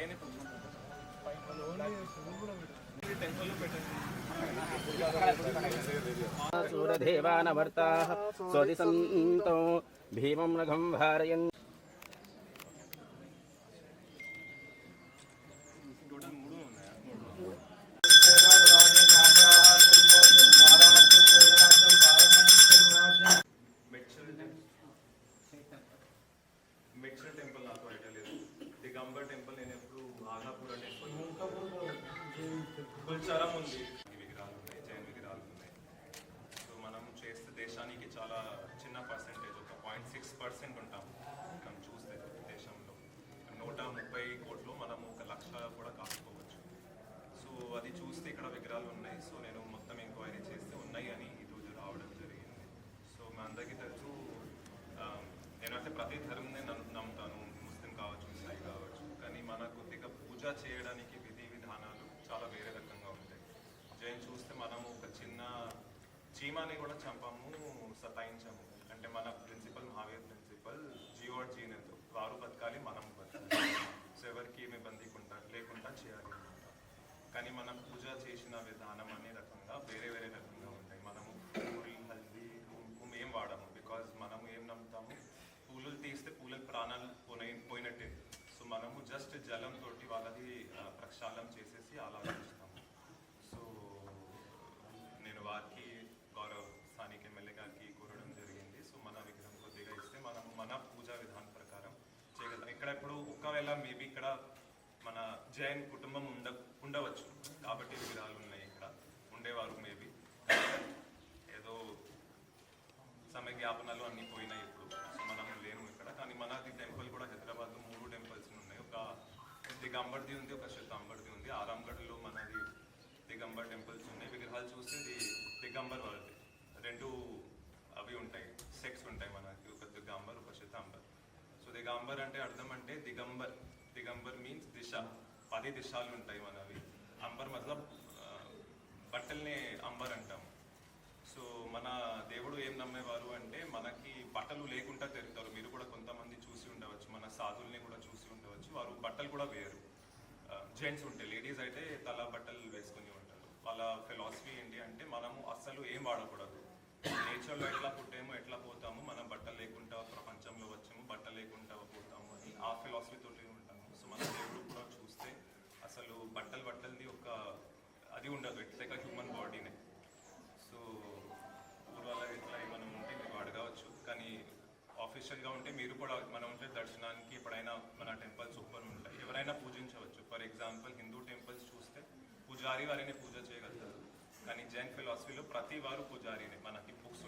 ఆయన శూరదేవానవర్తాः स्वदिसन्तो भीमं रघं भारयन् मेक्षर टेंपल दिगंबर टेंपल येणे లేదు అనే కుల్చారం ఉంది. విగ్రహాలు ఉన్నాయి జైన్ విగ్రహాలు ఉన్నాయి. సో మనం చేస్తే దేశానికి చాలా చిన్న పర్సెంటేజ్ ఒక పాయింట్ సిక్స్ పర్సెంట్ ఉంటాం. మనం చూస్తే దేశంలో. నూట ముప్పై కోట్లు మనం ఒక లక్ష కూడా కాసుకోవచ్చు. సో అది చూస్తే ఇక్కడ విగ్రహాలు ఉన్నాయి. సో నేను మొత్తం ఎంక్వైరీ చేస్తే ఉన్నాయి అని కొద్దిగా పూజ చేయడానికి విధి విధానాలు చాలా వేరే రకంగా ఉంటాయి. జైన్ చూస్తే మనము ఒక చిన్న చీమాని కూడా చంపము సతాయించము. అంటే మన ప్రిన్సిపల్ మహావీర్ ప్రిన్సిపల్ జియో జీనేతో వారు బతకాలి మనం బతకాలి. సో ఎవరికి ఏమి బందీకుంటా లేకుండా చేయాలి అనమాట కానీ మనం పూజ చేసిన విధానం అనే రకంగా వేరే వేరే రకంగా ఉంటాయి. మనము పూరి హల్దీ కుంకుమ ఏం వాడము. బికాజ్ మనము ఏం నమ్ముతాము? పూలు తీస్తే పూల ప్రాణాలు పోయి పోయినట్టే. సో మనము జస్ట్ జలంతో వాళ్ళది ప్రక్షాళన చేసేసి అలా సో నేను వారికి గౌరవ స్థానిక ఎమ్మెల్యే గారికి కోరడం జరిగింది. సో మన విగ్రహం కొద్దిగా ఇస్తే మనము మన పూజా విధానం ప్రకారం చేయగలుగుతాం. ఇక్కడ ఇప్పుడు ఒకవేళ మేబీ ఇక్కడ మన జైన్ కుటుంబం ఉండ ఉండవచ్చు. కాబట్టి విగ్రహాలు ఉన్నాయి ఇక్కడ. ఉండేవారు మేబీ. ఏదో సమయ జ్ఞాపనాలు అన్నీ పోయినాయి ఇప్పుడు. సో మనం లేము ఇక్కడ. కానీ మనది టెంపుల్ కూడా హైదరాబాద్లో మూడు టెంపుల్స్ ఉన్నాయి ఒక అంబర్ది ఉంది ఒక శతాంబర్ది ఉంది. ఆరాంగఢ్లో మనది దిగంబర్ టెంపుల్స్ ఉన్నాయి. విగ్రహాలు చూస్తే ఇది దిగంబర్ వాళ్ళది. రెండు అవి ఉంటాయి సెక్స్ ఉంటాయి మనకి. ఒక దిగంబర్ ఒక శతాంబర్ సో దిగంబర్ అంటే అర్థం అంటే దిగంబర్. దిగంబర్ మీన్స్ దిశ. పది దిశాలు ఉంటాయి మనవి. అంబర్ మతలబ్ బట్టల్ని అంబర్ అంటాము సో మన దేవుడు ఏం నమ్మేవారు అంటే మనకి బట్టలు లేకుండా తిరుగుతారు. మీరు కూడా కొంతమంది చూసి ఉండవచ్చు. మన సాధుల్ని కూడా చూసి ఉండవచ్చు. వారు జెంట్స్ ఉంటాయి లేడీస్ అయితే తల బట్టలు వేసుకుని ఉంటారు. వాళ్ళ ఫిలాసఫీ ఏంటి అంటే మనము అస్సలు ఏం వాడకూడదు. నేచర్లో ఎట్లా పుట్టామో ఎట్లా పోతాము మనం బట్టలు లేకుండా ప్రపంచంలో వచ్చాము బట్టలు లేకుండా పోతాము అని ఆ ఫిలాసఫీ తోటి ఉంటాము. సో మన దేవుడు కూడా చూస్తే అసలు బట్టలు బట్టలది ఒక ఆఫీషియల్గా ఉంటే మీరు కూడా మనం ఉంటే దర్శనానికి ఎప్పుడైనా మన టెంపుల్స్ ఓపెన్ ఉంటాయి. ఎవరైనా పూజించవచ్చు. ఫర్ ఎగ్జాంపుల్ హిందూ టెంపుల్స్ చూస్తే పూజారి వారిని పూజ చేయగలుగుతారు. కానీ జైన్ ఫిలాసఫీలో ప్రతి వారు పూజారినే. మనకి బుక్స్